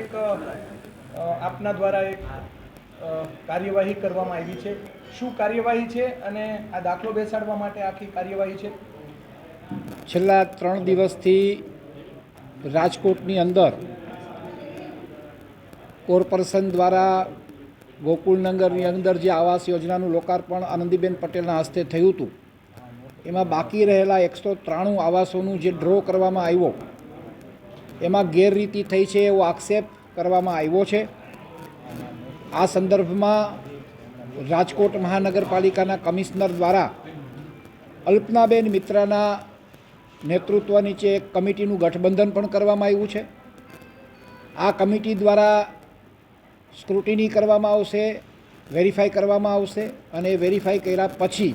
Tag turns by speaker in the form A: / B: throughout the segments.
A: એક આપના દ્વારા એક કાર્યવાહી કરવામાં આવી છે. શું કાર્યવાહી છે અને આ દાખલો બેસાડવા માટે આખી કાર્યવાહી છે?
B: છેલ્લા ત્રણ દિવસથી રાજકોટની અંદર કોર્પોરેશન દ્વારા ગોકુળનગરની અંદર જે આવાસ યોજનાનું લોકાર્પણ આનંદીબેન પટેલના હસ્તે થયું હતું, એમાં બાકી રહેલા એકસો ત્રાણું આવાસોનું જે ડ્રો કરવામાં આવ્યો એમાં ગેરરીતિ થઈ છે એવો આક્ષેપ કરવામાં આવ્યો છે. આ સંદર્ભમાં રાજકોટ મહાનગરપાલિકાના કમિશનર દ્વારા અલ્પનાબેન મિત્રાના નેતૃત્વ નીચે એક કમિટીનું ગઠબંધન પણ કરવામાં આવ્યું છે. આ કમિટી દ્વારા સ્ક્રુટિની કરવામાં આવશે, વેરીફાઈ કરવામાં આવશે અને વેરીફાઈ કર્યા પછી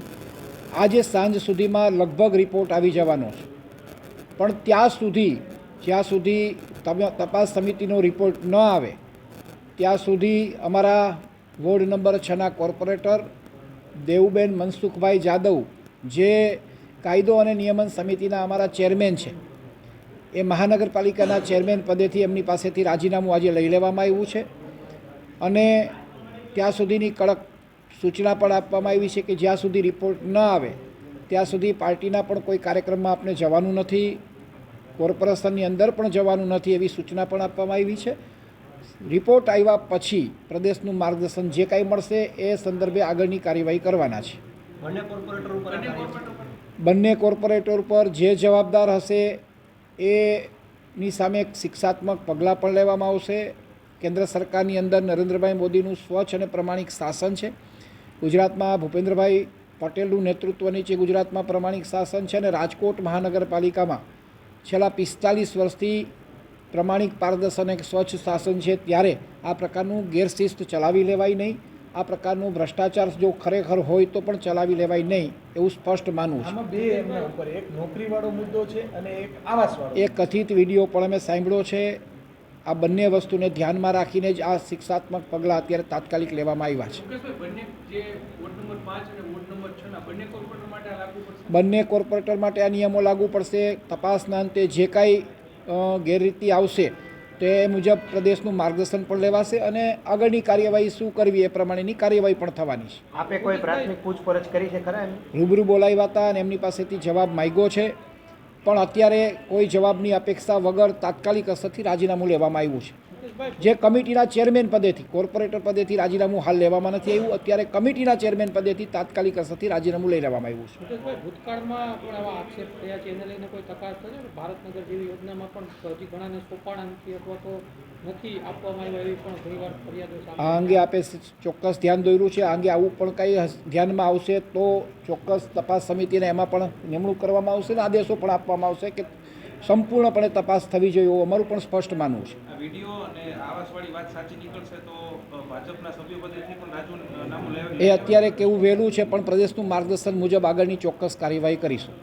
B: આજે સાંજ સુધીમાં લગભગ રિપોર્ટ આવી જવાનો છે. પણ ત્યાં સુધી જ્યાં સુધી તપાસ સમિતિનો રિપોર્ટ ન આવે, ત્યાં સુધી અમારા વોર્ડ નંબર છના કોર્પોરેટર દેવુબેન મનસુખભાઈ જાદવ, જે કાયદો અને નિયમન સમિતિના અમારા ચેરમેન છે, એ મહાનગરપાલિકાના ચેરમેન પદેથી એમની પાસેથી રાજીનામું આજે લઈ લેવામાં આવ્યું છે. અને ત્યાં સુધીની કડક સૂચના પણ આપવામાં આવી છે કે જ્યાં સુધી રિપોર્ટ ન આવે, ત્યાં સુધી પાર્ટીના પણ કોઈ કાર્યક્રમમાં આપણે જવાનું નથી. કોર્પોરેશનની અંદર પણ જવાનું નથી એવી સૂચના પણ આપવામાં આવી છે. રિપોર્ટ આવ્યા પછી પ્રદેશનું માર્ગદર્શન જે કાંઈ મળશે એ સંદર્ભે આગળની કાર્યવાહી કરવાના છે.
C: બંને કોર્પોરેટર ઉપર
B: જે જવાબદાર હશે એની સામે એક શિક્ષાત્મક પગલાં પણ લેવામાં આવશે. કેન્દ્ર સરકારની અંદર નરેન્દ્રભાઈ મોદીનું સ્વચ્છ અને પ્રમાણિક શાસન છે. ગુજરાતમાં ભૂપેન્દ્રભાઈ પટેલનું નેતૃત્વ નીચે ગુજરાતમાં પ્રમાણિક શાસન છે અને રાજકોટ મહાનગરપાલિકામાં છેલ્લા પિસ્તાલીસ વર્ષથી પ્રમાણિક પારદર્શન એક સ્વચ્છ શાસન છે ત્યારે આ પ્રકારનું ગેરશિસ્ત ચલાવી લેવાય નહીં. આ પ્રકારનું ભ્રષ્ટાચાર જો ખરેખર હોય તો પણ ચલાવી લેવાય નહીં એવું સ્પષ્ટ માનવું છે.
A: આમાં બે એમના ઉપર એક નોકરીવાળો મુદ્દો છે અને એક આવાસવાળો.
B: એ કથિત વીડિયો પણ અમે સાંભળ્યો છે. આ બંને વસ્તુને ધ્યાનમાં રાખીને જ આ શિક્ષાત્મક પગલાં અત્યારે તાત્કાલિક લેવામાં આવ્યા છે.
D: બંને કોર્પોરેટર માટે આ
B: નિયમો લાગુ પડશે. તપાસના અંતે જે કાંઈ ગેરરીતિ આવશે તે મુજબ પ્રદેશનું માર્ગદર્શન પણ લેવાશે અને આગળની કાર્યવાહી શું કરવી એ પ્રમાણેની કાર્યવાહી પણ થવાની છે.
C: આપે કોઈ પ્રાથમિક પૂછપરછ કરી છે ખરા
B: રૂબરૂ બોલાવ્યા હતા અને એમની પાસેથી જવાબ માગ્યો છે. પણ અત્યારે કોઈ જવાબની અપેક્ષા વગર તાત્કાલિક અસરથી રાજીનામું લેવામાં આવ્યું છે. જે કમિટીના ચેરમેન પદેથી કોર્પોરેટર પદેથી રાજીનામું હાલ લેવામાં નથી આવ્યું. અત્યારે કમિટીના ચેરમેન પદેથી તાત્કાલિક અસરથી રાજીનામું લઈ લેવામાં આવ્યું છે.
D: ભૂતકાળમાં પણ આવા આક્ષેપ થયા છે એને લઈને કોઈ તપાસ થશે? ભારતનગર જેવી યોજનામાં પણ હજી ઘણાને સોંપાણા નથી અથવા તો નથી આપવામાં આવ્યા એવી પણ ઘણીવાર ફરિયાદો
B: આ અંગે આપે ચોક્કસ ધ્યાન દોર્યું છે. આ અંગે આવું પણ કંઈ ધ્યાનમાં આવશે તો ચોક્કસ તપાસ સમિતિને એમાં પણ નિમણૂક કરવામાં આવશે અને આદેશો પણ આપવામાં આવશે કે સંપૂર્ણપણે તપાસ થવી જોઈએ એવું અમારું પણ સ્પષ્ટ માનવું છે. એ અત્યારે કેવું વહેલું છે પણ પ્રદેશનું માર્ગદર્શન મુજબ આગળની ચોક્કસ કાર્યવાહી કરીશું.